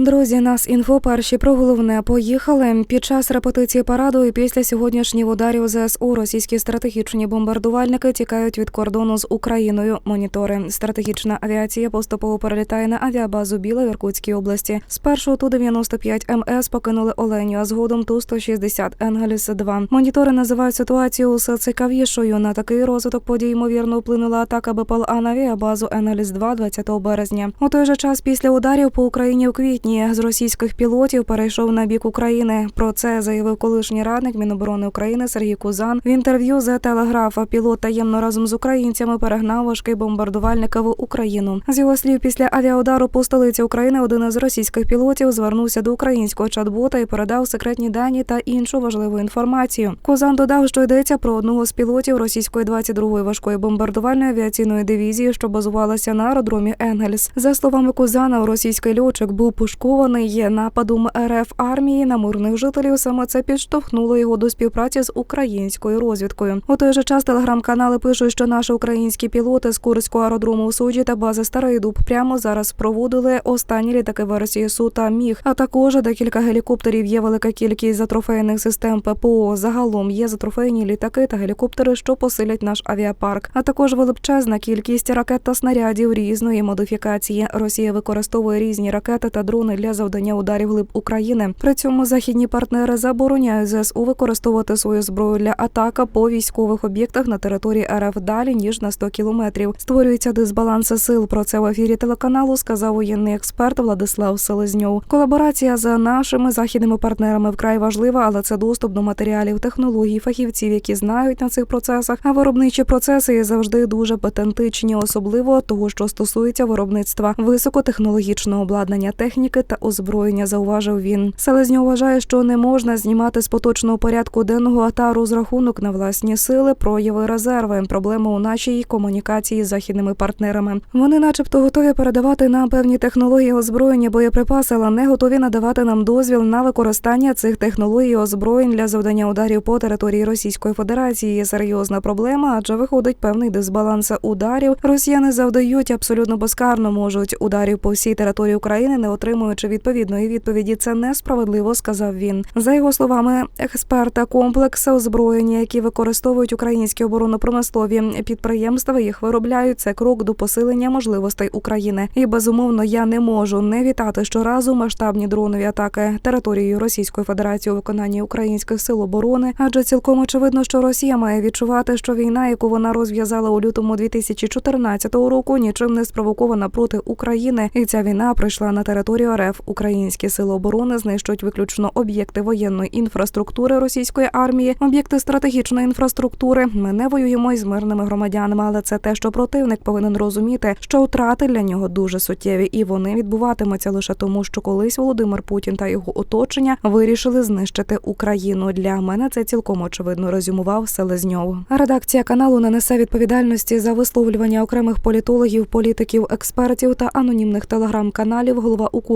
Друзі, нас інфо перші про головне поїхали. Під час репетиції параду і після сьогоднішніх ударів ЗСУ російські стратегічні бомбардувальники тікають від кордону з Україною. Монітори стратегічна авіація поступово перелітає на авіабазу Біла в Іркутській області. Спершу ту 95 МС покинули Оленю, а згодом ту 160 Енгельс 2 Монітори називають ситуацію усе цікавішою. На такий розвиток подій ймовірно вплинула атака БПЛА на авіабазу Енгельс 2 20 березня. У той же час після ударів по Україні у квітні з російських пілотів перейшов на бік України. Про це заявив колишній радник Міноборони України Сергій Кузан в інтерв'ю з телеграфа. Пілот таємно разом з українцями перегнав важкий бомбардувальник в Україну. З його слів, після авіаудару по столиці України один із російських пілотів звернувся до українського чат-бота і передав секретні дані та іншу важливу інформацію. Кузан додав, що йдеться про одного з пілотів російської 22-ї важкої бомбардувальної авіаційної дивізії, що базувалася на аеродромі Енгельс. За словами Кузана, російський льотчик був пошкований нападом РФ армії на мирних жителів. Саме це підштовхнуло його до співпраці з українською розвідкою. У той же час телеграм-канали пишуть, що наші українські пілоти з Курського аеродрому у суджі та бази Старий Дуб прямо зараз проводили останні літаки версії Су та Міг. А також декілька гелікоптерів. Є велика кількість затрофейних систем ППО. Загалом є затрофейні літаки та гелікоптери, що посилять наш авіапарк. А також величезна кількість ракет та снарядів різної модифікації. Росія використовує різні ракети та дрони для завдання ударів глиб України. При цьому західні партнери забороняють ЗСУ використовувати свою зброю для атака по військових об'єктах на території РФ далі ніж на 100 кілометрів. Створюється дисбаланс сил. Про це в ефірі телеканалу сказав воєнний експерт Владислав Селезньов. Колаборація з нашими західними партнерами вкрай важлива, але це доступ до матеріалів, технологій, фахівців, які знають на цих процесах. А виробничі процеси завжди дуже патентичні, особливо того, що стосується виробництва високотехнологічного обладнання, техніки та озброєння. Зауважив він. Селезньов вважає, що не можна знімати з поточного порядку денного та розрахунок на власні сили, прояви резерви. Проблема у нашій комунікації з західними партнерами. Вони, начебто, готові передавати нам певні технології озброєння, боєприпаси, але не готові надавати нам дозвіл на використання цих технологій озброєнь для завдання ударів по території Російської Федерації. Є серйозна проблема, адже виходить певний дисбаланс ударів. Росіяни завдають абсолютно безкарно можуть ударів по всій території України, не отримуючи відповідної відповіді. Це несправедливо, сказав він. За його словами, експерта комплекси озброєння, які використовують українські оборонно-промислові підприємства, їх виробляють. Це крок до посилення можливостей України. І безумовно, я не можу не вітати щоразу масштабні дронові атаки територією Російської Федерації у виконанні українських сил оборони, адже цілком очевидно, що Росія має відчувати, що війна, яку вона розв'язала у лютому 2014 року, нічим не спровокована проти України, і ця війна прийшла на територію РФ. Українські сили оборони знищують виключно об'єкти воєнної інфраструктури російської армії, об'єкти стратегічної інфраструктури. Ми не воюємо із мирними громадянами, але це те, що противник повинен розуміти, що втрати для нього дуже суттєві, і вони відбуватимуться лише тому, що колись Володимир Путін та його оточення вирішили знищити Україну. Для мене це цілком очевидно резюмував Селезньов. Редакція каналу не несе відповідальності за висловлювання окремих політологів, політиків, експертів та анонімних телеграм-каналів. Голова у